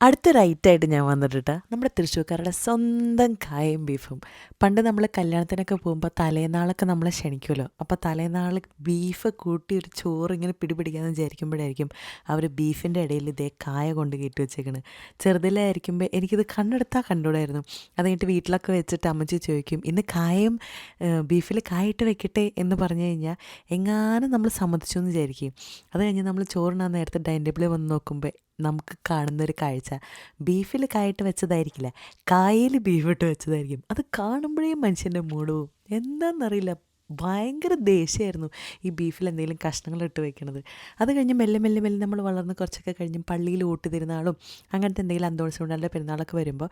അടുത്തൊരു റൈറ്റായിട്ട് ഞാൻ വന്നിട്ട് നമ്മുടെ തൃശ്ശൂർക്കാരുടെ സ്വന്തം കായം ബീഫും. പണ്ട് നമ്മൾ കല്യാണത്തിനൊക്കെ പോകുമ്പോൾ തലേനാളൊക്കെ നമ്മളെ ക്ഷണിക്കുമല്ലോ. അപ്പോൾ തലേനാൾ ബീഫ് കൂട്ടി ഒരു ചോറ് ഇങ്ങനെ പിടിപിടിക്കാമെന്ന് വിചാരിക്കുമ്പോഴായിരിക്കും അവർ ബീഫിന്റെ ഇടയിൽ ഇതേ കായ കൊണ്ട് കയറ്റി വെച്ചേക്കണ്. ചെറുതിലായിരിക്കുമ്പോൾ എനിക്കിത് കണ്ണെടുത്താൽ കണ്ടുകൂടായിരുന്നു അത് കഴിഞ്ഞിട്ട് വീട്ടിലൊക്കെ വെച്ചിട്ട് അമ്മച്ചി ചോദിക്കും ഇന്ന് കായം ബീഫിൽ കായിട്ട് വെക്കട്ടെ? എന്ന് പറഞ്ഞു കഴിഞ്ഞാൽ എങ്ങാനും നമ്മൾ സമ്മതിച്ചു എന്ന് വിചാരിക്കും. അത് കഴിഞ്ഞ് നമ്മൾ ചോറിനാ നേരത്തെ ഡൈനിങ് ടേബിളിൽ വന്ന് നോക്കുമ്പോൾ നമുക്ക് കാണുന്നൊരു കാഴ്ച. ബീഫിൽ കായിട്ട് വെച്ചതായിരിക്കില്ല? കായയിൽ ബീഫ് ഇട്ട് വെച്ചതായിരിക്കും. അത് കാണുമ്പോഴേ മനുഷ്യന്റെ മൂടവും. എന്താണെന്നറിയില്ല ഭയങ്കര ദേഷ്യമായിരുന്നു ഈ ബീഫിൽ എന്തെങ്കിലും കഷ്ണങ്ങൾ ഇട്ട് വെക്കണത്. അത് കഴിഞ്ഞ് മെല്ലെ മെല്ലെ മെല്ലെ നമ്മൾ വളർന്ന് കുറച്ചൊക്കെ കഴിഞ്ഞ് പള്ളിയിൽ ഊട്ട് തിരുന്നാളും അങ്ങനത്തെ എന്തെങ്കിലും അന്തോത്സവങ്ങളുടെ പെരുന്നാളൊക്കെ വരുമ്പോൾ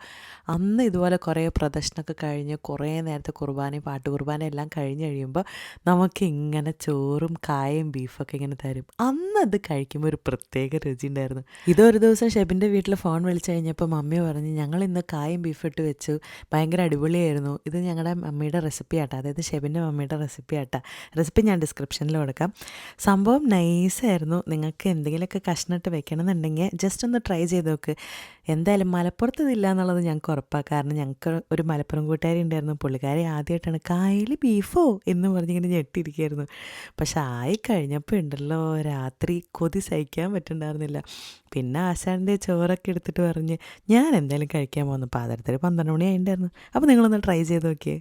അന്ന് ഇതുപോലെ കുറേ പ്രദർശനമൊക്കെ കഴിഞ്ഞ് കുറേ നേരത്തെ കുർബാനയും പാട്ട് കുർബാന എല്ലാം കഴിഞ്ഞ് കഴിയുമ്പോൾ നമുക്ക് ഇങ്ങനെ ചോറും കായയും ബീഫൊക്കെ ഇങ്ങനെ തരും. അന്ന് അത് കഴിക്കുമ്പോൾ ഒരു പ്രത്യേക രുചി ഉണ്ടായിരുന്നു. ഇതൊരു ദിവസം ഷെബിന്റെ വീട്ടിൽ ഫോൺ വിളിച്ചു കഴിഞ്ഞപ്പോൾ മമ്മി പറഞ്ഞ് ഞങ്ങൾ ഇന്ന് കായും ഇട്ട് വെച്ചു. ഭയങ്കര അടിപൊളിയായിരുന്നു. ഇത് ഞങ്ങളുടെ മമ്മിയുടെ റെസിപ്പിയാട്ടോ അതായത് ഷെബിന്റെ മമ്മിയുടെ റെസിപ്പി റെസിപ്പി ഞാൻ ഡിസ്ക്രിപ്ഷനിൽ കൊടുക്കാം. സംഭവം നൈസായിരുന്നു. നിങ്ങൾക്ക് എന്തെങ്കിലുമൊക്കെ കഷ്ണിട്ട് വെക്കണമെന്നുണ്ടെങ്കിൽ ജസ്റ്റ് ഒന്ന് ട്രൈ ചെയ്ത് നോക്ക്. എന്തായാലും മലപ്പുറത്ത് ഇതില്ല എന്നുള്ളത് ഞങ്ങൾക്ക് ഉറപ്പാണ് കാരണം ഞങ്ങൾക്ക് ഒരു മലപ്പുറം കൂട്ടുകാരി ഉണ്ടായിരുന്നു. പുള്ളിക്കാരി ആദ്യമായിട്ടാണ് കായൽ ബീഫോ? എന്ന് പറഞ്ഞിങ്ങനെ ഞെട്ടിയിരിക്കുകയായിരുന്നു. പക്ഷെ ആയി കഴിഞ്ഞപ്പോൾ ഉണ്ടല്ലോ രാത്രി കൊതി സഹിക്കാൻ പറ്റുന്നുണ്ടായിരുന്നില്ല പിന്നെ ആശാന്റെ ചോറൊക്കെ എടുത്തിട്ട് പറഞ്ഞ് ഞാൻ എന്തായാലും കഴിക്കാൻ പോകുന്നു. പാതരത്തിൽ പന്ത്രണ്ട് മണി ആയിട്ടുണ്ടായിരുന്നു. അപ്പോൾ നിങ്ങളൊന്ന് ട്രൈ ചെയ്ത് നോക്കിയേ.